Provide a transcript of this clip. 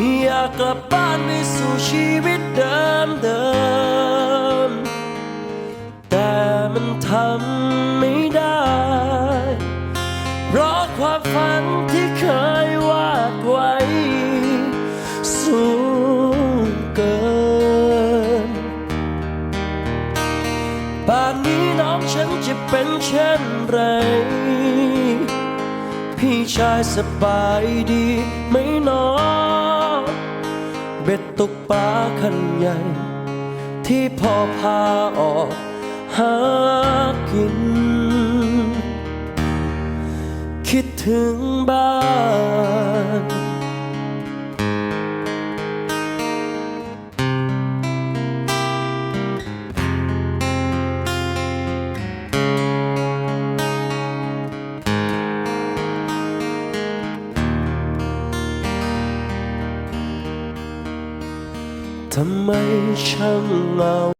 อยากกลับบ้านไปสู่ชีวิตเดิมเดิม แต่มันทำไม่ได้ เพราะความฝันที่เคยวาดไว้ สูงเกินป่านนี้น้องฉันจะเป็นเช่นไร พี่ชายสบายดีไหม่นอ เบ็ดตกปลาคันใหญ่ ที่พ่อพาออกหากิน คิดถึงบ้าน ทำไมช่างเหงา